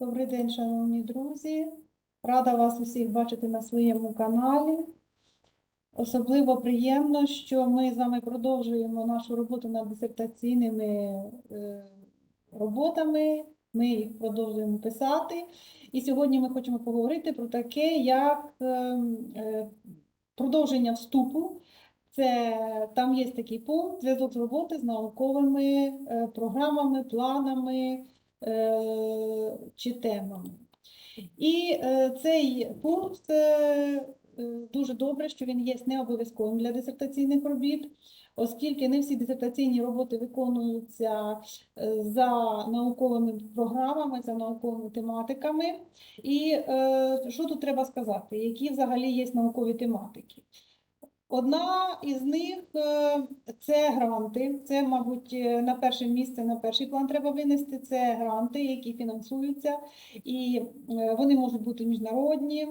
Добрий день, шановні друзі. Рада вас усіх бачити на своєму каналі. Особливо приємно, що ми з вами продовжуємо нашу роботу над дисертаційними е, роботами. Ми їх продовжуємо писати. І сьогодні ми хочемо поговорити про таке, як е, е, продовження вступу. Це там є такий пункт зв'язок з роботи з науковими е, програмами, планами чи темами. І е, цей пункт е, е, дуже добре, що він є не обов'язковим для дисертаційних робіт, оскільки не всі дисертаційні роботи виконуються е, за науковими програмами, за науковими тематиками. І е, що тут треба сказати? Які взагалі є наукові тематики? Одна із них е, це гранти. Це, мабуть, е, на перше місце, на перший план треба винести. Це гранти, які фінансуються, і е, вони можуть бути міжнародні.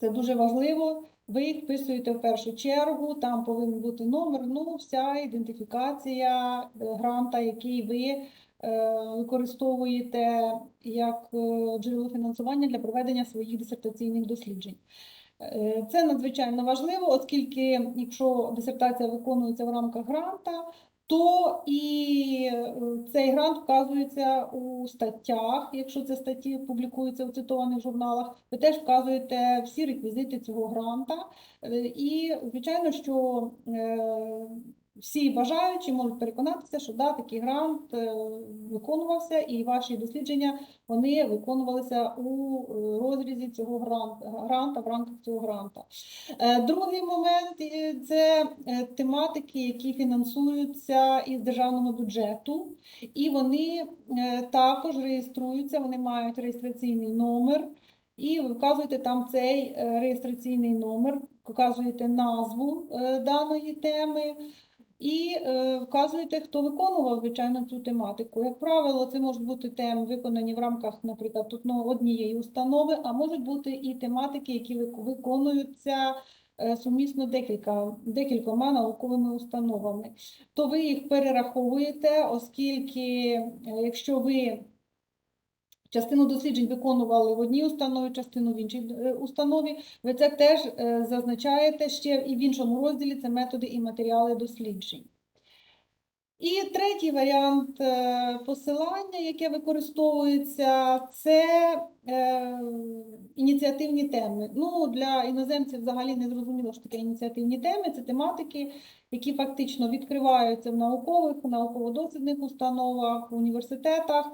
Це дуже важливо. Ви їх вписуєте в першу чергу, там повинен бути номер, ну, вся ідентифікація гранта, який ви використовуєте як джерело фінансування для проведення своїх дисертаційних досліджень. Е, Це надзвичайно важливо, оскільки якщо дисертація виконується в рамках гранта, то і е, цей грант вказується у статтях, якщо це статті публікуються у цитованих журналах, ви теж вказуєте всі реквізити цього гранта. Е, І, звичайно, що всі бажаючі можуть переконатися, що да, такий грант е, виконувався, і ваші дослідження вони виконувалися у е, розрізі цього гранта, гранта в рамках цього гранта. Е, Другий момент це тематики, які фінансуються із державного бюджету, і вони також реєструються, вони мають реєстраційний номер. І ви вказуєте там цей реєстраційний номер, вказуєте назву даної теми і е, вказуєте, хто виконував, звичайно, цю тематику. Як правило, це можуть бути теми, виконані в рамках, наприклад, тут, ну, однієї установи, а можуть бути і тематики, які вик- виконуються е, сумісно декілька, декількома науковими установами. То ви їх перераховуєте, оскільки е, якщо ви частину досліджень виконували в одній установі, частину в іншій е, установі, ви це теж е, зазначаєте ще і в іншому розділі це методи і матеріали досліджень. І третій варіант е, посилання, яке використовується, це е, ініціативні теми. Ну, для іноземців взагалі не зрозуміло, що таке ініціативні теми. Це тематики, які фактично відкриваються в наукових, науково-дослідних установах, в університетах,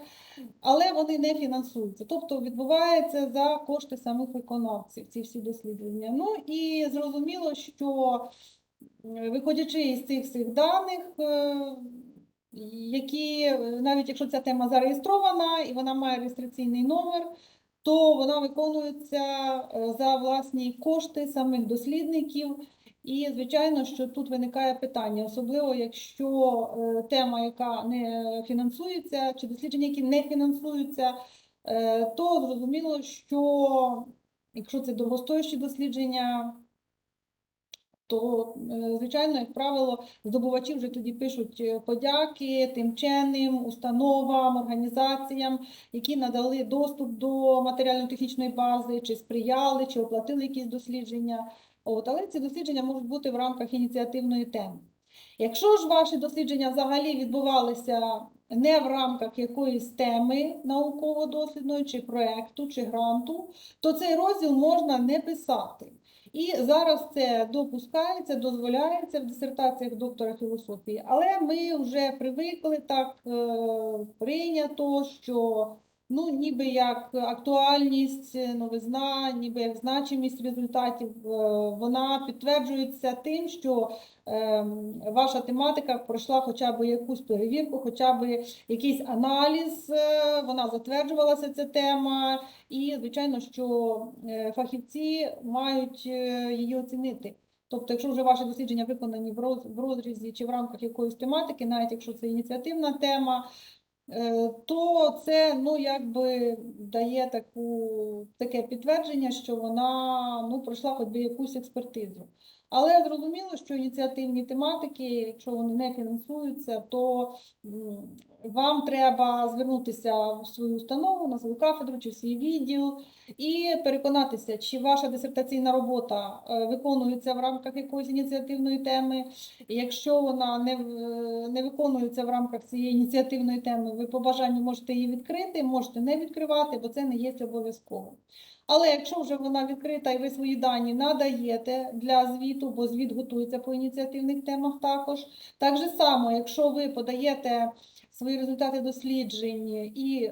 але вони не фінансуються. Тобто відбувається за кошти самих виконавців ці всі дослідження. Ну і зрозуміло, що виходячи із цих всіх даних, е, які, е, навіть якщо ця тема зареєстрована і вона має реєстраційний номер, то вона виконується е, за власні кошти самих дослідників. І, звичайно, що тут виникає питання, особливо якщо е, тема, яка не фінансується, чи дослідження, які не фінансуються, е, то зрозуміло, що якщо це дорогостоящі дослідження, то, е, звичайно, як правило, здобувачі вже тоді пишуть е, подяки тим вченим, установам, організаціям, які надали доступ до матеріально-технічної бази, чи сприяли, чи оплатили якісь дослідження. От, але ці дослідження можуть бути в рамках ініціативної теми. Якщо ж ваші дослідження взагалі відбувалися не в рамках якоїсь теми науково-дослідної, чи проекту, чи гранту, то цей розділ можна не писати. І зараз це допускається, дозволяється в дисертаціях доктора філософії. Але ми вже привикли так е, прийнято, що ну, ніби як актуальність, е, новизна, ніби як значимість результатів, е, вона підтверджується тим, що е, ваша тематика пройшла хоча б якусь перевірку, хоча б якийсь аналіз, е, вона затверджувалася ця тема, і, звичайно, що фахівці мають її оцінити. Тобто, якщо вже ваші дослідження виконані в розрізі чи в рамках якоїсь тематики, навіть якщо це ініціативна тема, то це ну, якби дає таку, таке підтвердження, що вона ну, пройшла хоч би якусь експертизу. Але зрозуміло, що ініціативні тематики, якщо вони не фінансуються, то вам треба звернутися в свою установу, на свою кафедру чи в свій відділ і переконатися, чи ваша дисертаційна робота е, виконується в рамках якоїсь ініціативної теми. Якщо вона не, не виконується в рамках цієї ініціативної теми, ви по бажанню можете її відкрити, можете не відкривати, бо це не є обов'язково. Але якщо вже вона відкрита і ви свої дані надаєте для звіту, бо звіт готується по ініціативних темах також. Так же само, якщо ви подаєте свої результати досліджень і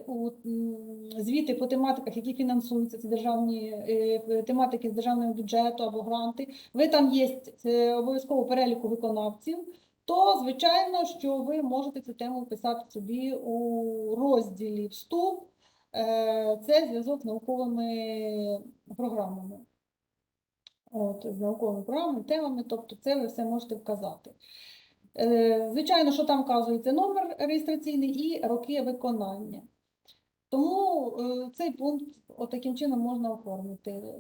звіти по тематиках, які фінансуються, це державні е, тематики з державного бюджету або гранти, ви там є е, обов'язково переліку виконавців, то звичайно, що ви можете цю тему вписати собі у розділі вступ. Е, Це зв'язок з науковими програмами. От, з науковими програмами, темами, тобто це ви все можете вказати. Е, Звичайно, що там вказується номер реєстраційний і роки виконання. Тому е, цей пункт таким чином можна оформити.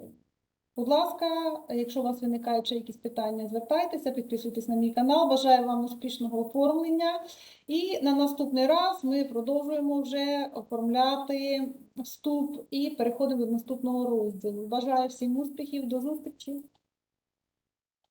Будь ласка, якщо у вас виникають ще якісь питання, звертайтеся, підписуйтесь на мій канал. Бажаю вам успішного оформлення. І на наступний раз ми продовжуємо вже оформляти вступ і переходимо до наступного розділу. Бажаю всім успіхів, до зустрічі!